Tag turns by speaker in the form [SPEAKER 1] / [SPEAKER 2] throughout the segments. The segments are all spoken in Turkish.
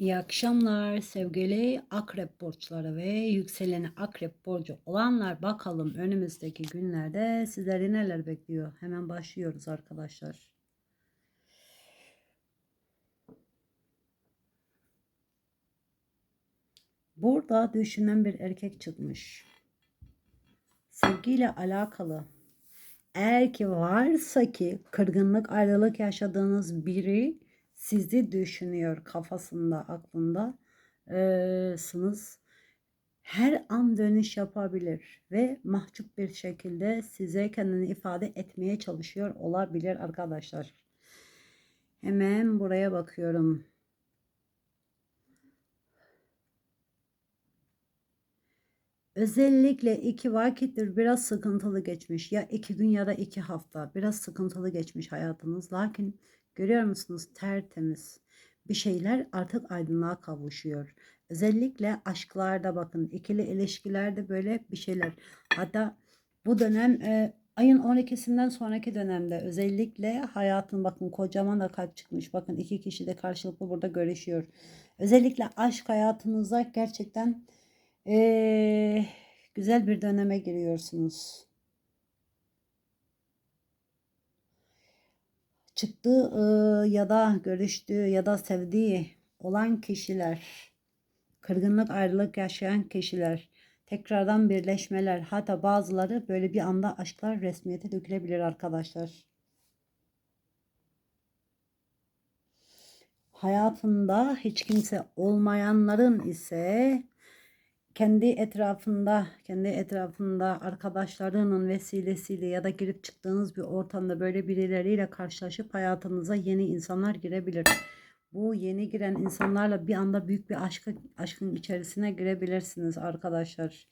[SPEAKER 1] İyi akşamlar sevgili akrep burçları ve yükseleni akrep burcu olanlar bakalım önümüzdeki günlerde sizleri neler bekliyor. Hemen başlıyoruz arkadaşlar. Burada düşünen bir erkek çıkmış. Sevgiyle alakalı. Eğer ki varsa ki kırgınlık ayrılık yaşadığınız biri sizi düşünüyor kafasında aklında sınız her an dönüş yapabilir ve mahcup bir şekilde size kendini ifade etmeye çalışıyor olabilir arkadaşlar. Hemen buraya bakıyorum. Özellikle iki vakittir biraz sıkıntılı geçmiş. Ya iki gün ya da iki hafta biraz sıkıntılı geçmiş hayatınız. Lakin görüyor musunuz tertemiz bir şeyler artık aydınlığa kavuşuyor. Özellikle aşklarda bakın ikili ilişkilerde böyle bir şeyler. Hatta bu dönem e, ayın 12'sinden sonraki dönemde özellikle hayatın bakın kocaman da kalp çıkmış. Bakın iki kişi de karşılıklı burada görüşüyor. Özellikle aşk hayatınıza gerçekten ee, güzel bir döneme giriyorsunuz. Çıktığı ıı, ya da görüştüğü ya da sevdiği olan kişiler, kırgınlık ayrılık yaşayan kişiler, tekrardan birleşmeler, hatta bazıları böyle bir anda aşklar resmiyete dökülebilir arkadaşlar. Hayatında hiç kimse olmayanların ise kendi etrafında, kendi etrafında arkadaşlarının vesilesiyle ya da girip çıktığınız bir ortamda böyle birileriyle karşılaşıp hayatınıza yeni insanlar girebilir. Bu yeni giren insanlarla bir anda büyük bir aşkı, aşkın içerisine girebilirsiniz arkadaşlar.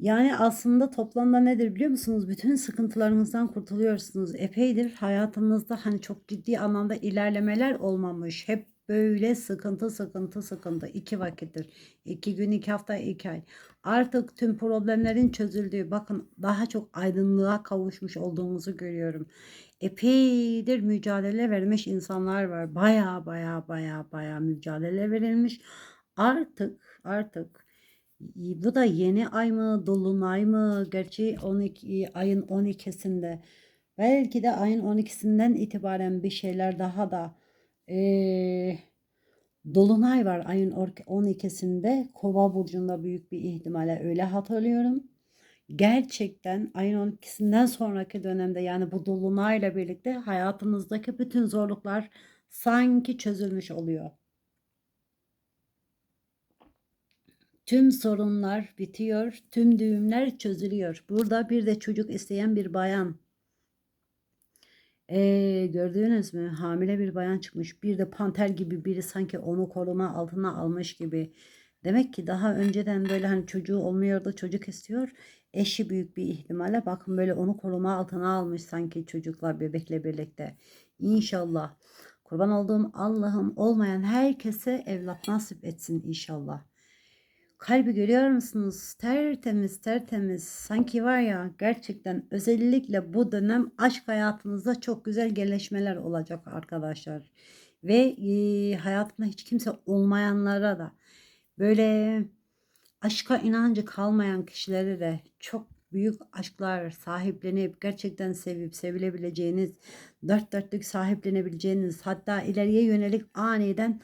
[SPEAKER 1] Yani aslında toplamda nedir biliyor musunuz? Bütün sıkıntılarınızdan kurtuluyorsunuz. Epeydir hayatınızda hani çok ciddi anlamda ilerlemeler olmamış. Hep böyle sıkıntı sıkıntı sıkıntı. iki vakittir. iki gün, iki hafta, iki ay. Artık tüm problemlerin çözüldüğü bakın daha çok aydınlığa kavuşmuş olduğumuzu görüyorum. Epeydir mücadele vermiş insanlar var. Baya baya baya baya mücadele verilmiş. Artık artık bu da yeni ay mı, dolunay mı? Gerçi 12 ayın 12'sinde. Belki de ayın 12'sinden itibaren bir şeyler daha da eee, dolunay var ayın 12'sinde. Kova burcunda büyük bir ihtimalle öyle hatırlıyorum. Gerçekten ayın 12'sinden sonraki dönemde yani bu dolunayla birlikte hayatımızdaki bütün zorluklar sanki çözülmüş oluyor. Tüm sorunlar bitiyor, tüm düğümler çözülüyor. Burada bir de çocuk isteyen bir bayan. Ee, gördünüz mü? Hamile bir bayan çıkmış. Bir de panter gibi biri sanki onu koruma altına almış gibi. Demek ki daha önceden böyle hani çocuğu olmuyordu, çocuk istiyor. Eşi büyük bir ihtimalle bakın böyle onu koruma altına almış sanki çocuklar bebekle birlikte. İnşallah. Kurban olduğum Allah'ım olmayan herkese evlat nasip etsin inşallah. Kalbi görüyor musunuz? Tertemiz tertemiz. Sanki var ya gerçekten özellikle bu dönem aşk hayatınızda çok güzel gelişmeler olacak arkadaşlar. Ve e, hayatında hiç kimse olmayanlara da böyle aşka inancı kalmayan kişilere de çok büyük aşklar sahiplenip gerçekten sevip sevilebileceğiniz, dört dörtlük sahiplenebileceğiniz hatta ileriye yönelik aniden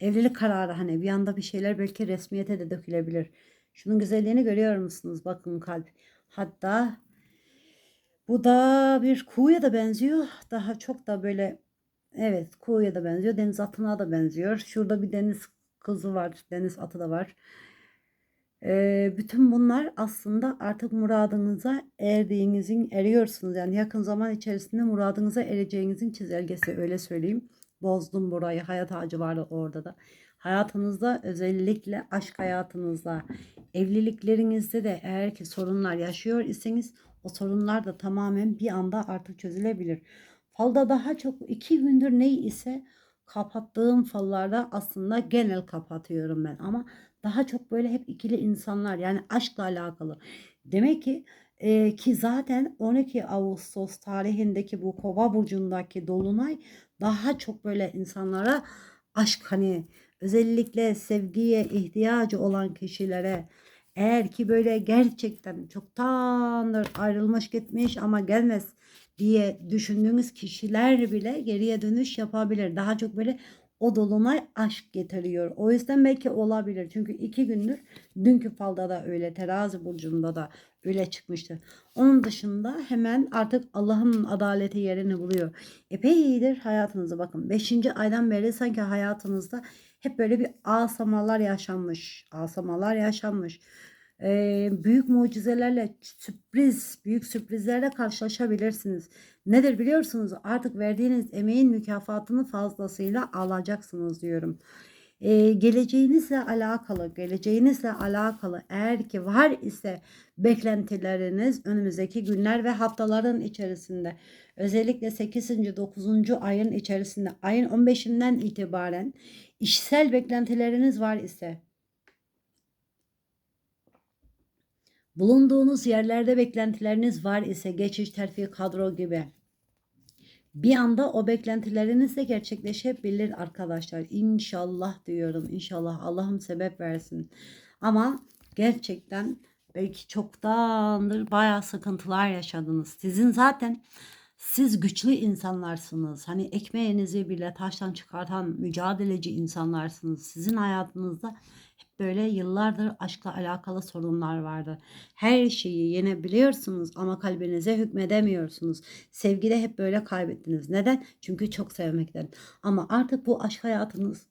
[SPEAKER 1] evlilik kararı hani bir anda bir şeyler belki resmiyete de dökülebilir. Şunun güzelliğini görüyor musunuz? Bakın kalp. Hatta bu da bir kuğuya da benziyor. Daha çok da böyle evet kuğuya da benziyor. Deniz atına da benziyor. Şurada bir deniz kızı var. Deniz atı da var. Ee, bütün bunlar aslında artık muradınıza erdiğinizin eriyorsunuz. Yani yakın zaman içerisinde muradınıza ereceğinizin çizelgesi öyle söyleyeyim. Bozdum burayı. Hayat ağacı vardı orada da. Hayatınızda özellikle aşk hayatınızda, evliliklerinizde de eğer ki sorunlar yaşıyor iseniz o sorunlar da tamamen bir anda artık çözülebilir. Falda daha çok iki gündür ne ise kapattığım fallarda aslında genel kapatıyorum ben ama daha çok böyle hep ikili insanlar yani aşkla alakalı. Demek ki Ee, ki zaten 12 Ağustos tarihindeki bu Kova burcundaki dolunay daha çok böyle insanlara aşk hani özellikle sevgiye ihtiyacı olan kişilere eğer ki böyle gerçekten çoktandır ayrılmış gitmiş ama gelmez diye düşündüğünüz kişiler bile geriye dönüş yapabilir. Daha çok böyle o dolunay aşk getiriyor. O yüzden belki olabilir. Çünkü iki gündür dünkü falda da öyle terazi burcunda da öyle çıkmıştı. Onun dışında hemen artık Allah'ın adaleti yerini buluyor. Epey iyidir hayatınızda bakın. Beşinci aydan beri sanki hayatınızda hep böyle bir asamalar yaşanmış. Asamalar yaşanmış. Ee, büyük mucizelerle sürpriz, büyük sürprizlerle karşılaşabilirsiniz. Nedir biliyorsunuz? Artık verdiğiniz emeğin mükafatını fazlasıyla alacaksınız diyorum. Ee, geleceğinizle alakalı, geleceğinizle alakalı eğer ki var ise beklentileriniz önümüzdeki günler ve haftaların içerisinde özellikle 8. 9. ayın içerisinde ayın 15'inden itibaren işsel beklentileriniz var ise bulunduğunuz yerlerde beklentileriniz var ise geçiş terfi kadro gibi bir anda o beklentileriniz de gerçekleşebilir arkadaşlar. İnşallah diyorum. İnşallah Allah'ım sebep versin. Ama gerçekten belki çoktandır bayağı sıkıntılar yaşadınız. Sizin zaten siz güçlü insanlarsınız. Hani ekmeğinizi bile taştan çıkartan mücadeleci insanlarsınız. Sizin hayatınızda böyle yıllardır aşkla alakalı sorunlar vardı. Her şeyi yenebiliyorsunuz ama kalbinize hükmedemiyorsunuz. Sevgide hep böyle kaybettiniz. Neden? Çünkü çok sevmekten. Ama artık bu aşk hayatınız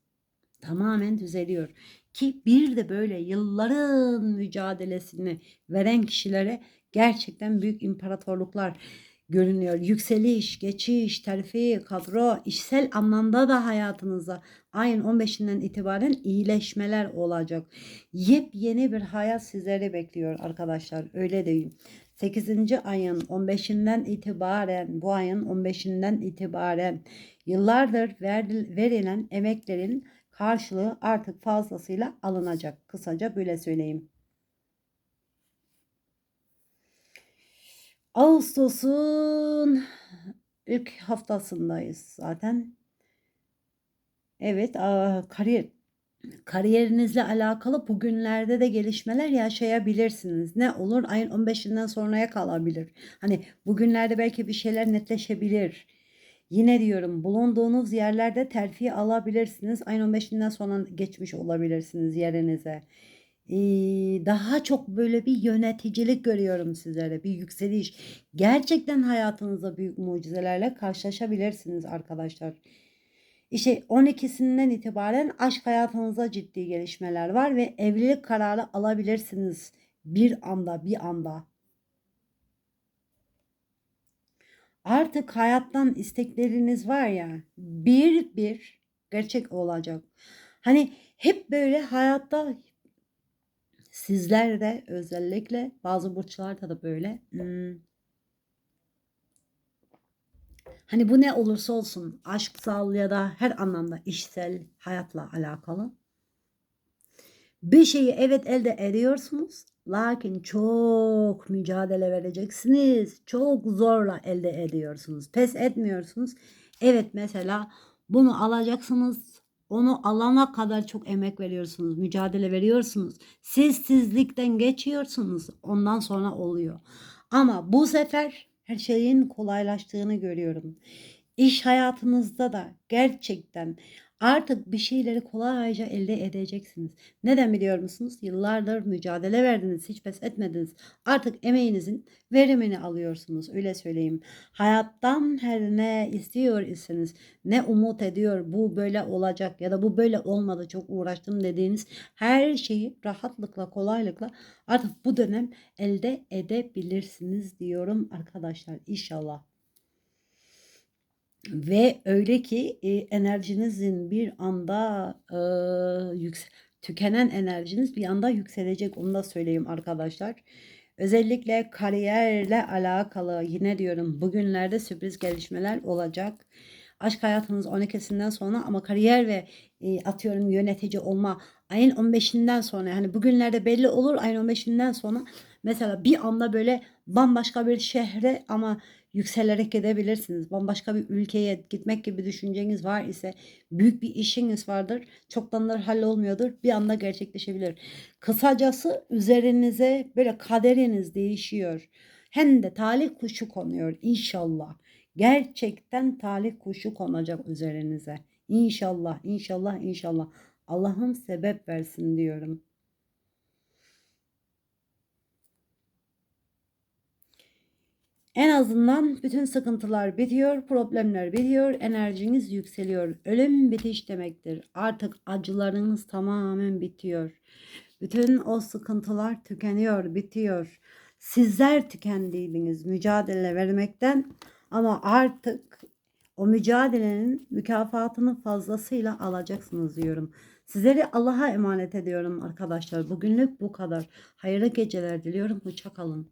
[SPEAKER 1] tamamen düzeliyor. Ki bir de böyle yılların mücadelesini veren kişilere gerçekten büyük imparatorluklar görünüyor. Yükseliş, geçiş, terfi, kadro, işsel anlamda da hayatınızda ayın 15'inden itibaren iyileşmeler olacak. Yepyeni bir hayat sizleri bekliyor arkadaşlar. Öyle değil. 8. ayın 15'inden itibaren bu ayın 15'inden itibaren yıllardır verilen emeklerin karşılığı artık fazlasıyla alınacak. Kısaca böyle söyleyeyim. Ağustos'un ilk haftasındayız zaten. Evet, kariyer kariyerinizle alakalı bugünlerde de gelişmeler yaşayabilirsiniz. Ne olur? Ayın 15'inden sonraya kalabilir. Hani bugünlerde belki bir şeyler netleşebilir. Yine diyorum bulunduğunuz yerlerde terfi alabilirsiniz. Ayın 15'inden sonra geçmiş olabilirsiniz yerinize daha çok böyle bir yöneticilik görüyorum sizlere. Bir yükseliş. Gerçekten hayatınızda büyük mucizelerle karşılaşabilirsiniz arkadaşlar. İşte 12'sinden itibaren aşk hayatınızda ciddi gelişmeler var ve evlilik kararı alabilirsiniz. Bir anda, bir anda. Artık hayattan istekleriniz var ya bir bir gerçek olacak. Hani hep böyle hayatta Sizler de özellikle bazı burçlarda da böyle. Hmm, hani bu ne olursa olsun aşksal ya da her anlamda işsel hayatla alakalı. Bir şeyi evet elde ediyorsunuz. Lakin çok mücadele vereceksiniz. Çok zorla elde ediyorsunuz. Pes etmiyorsunuz. Evet mesela bunu alacaksınız onu alana kadar çok emek veriyorsunuz, mücadele veriyorsunuz. Siz sizlikten geçiyorsunuz. Ondan sonra oluyor. Ama bu sefer her şeyin kolaylaştığını görüyorum. İş hayatınızda da gerçekten Artık bir şeyleri kolayca elde edeceksiniz. Neden biliyor musunuz? Yıllardır mücadele verdiniz, hiç pes etmediniz. Artık emeğinizin verimini alıyorsunuz. Öyle söyleyeyim. Hayattan her ne istiyor iseniz, ne umut ediyor bu böyle olacak ya da bu böyle olmadı çok uğraştım dediğiniz her şeyi rahatlıkla, kolaylıkla artık bu dönem elde edebilirsiniz diyorum arkadaşlar. İnşallah. Ve öyle ki e, enerjinizin bir anda e, yüksel tükenen enerjiniz bir anda yükselecek onu da söyleyeyim arkadaşlar. Özellikle kariyerle alakalı yine diyorum bugünlerde sürpriz gelişmeler olacak. Aşk hayatınız 12'sinden sonra ama kariyer ve e, atıyorum yönetici olma ayın 15'inden sonra yani bugünlerde belli olur ayın 15'inden sonra Mesela bir anda böyle bambaşka bir şehre ama yükselerek gidebilirsiniz. Bambaşka bir ülkeye gitmek gibi düşünceniz var ise büyük bir işiniz vardır. Çoktandır hallolmuyordur. Bir anda gerçekleşebilir. Kısacası üzerinize böyle kaderiniz değişiyor. Hem de talih kuşu konuyor inşallah. Gerçekten talih kuşu konacak üzerinize. İnşallah, inşallah, inşallah. Allah'ım sebep versin diyorum. En azından bütün sıkıntılar bitiyor, problemler bitiyor, enerjiniz yükseliyor. Ölüm bitiş demektir. Artık acılarınız tamamen bitiyor. Bütün o sıkıntılar tükeniyor, bitiyor. Sizler tükendiydiniz mücadele vermekten ama artık o mücadelenin mükafatını fazlasıyla alacaksınız diyorum. Sizleri Allah'a emanet ediyorum arkadaşlar. Bugünlük bu kadar. Hayırlı geceler diliyorum. Hoşça kalın.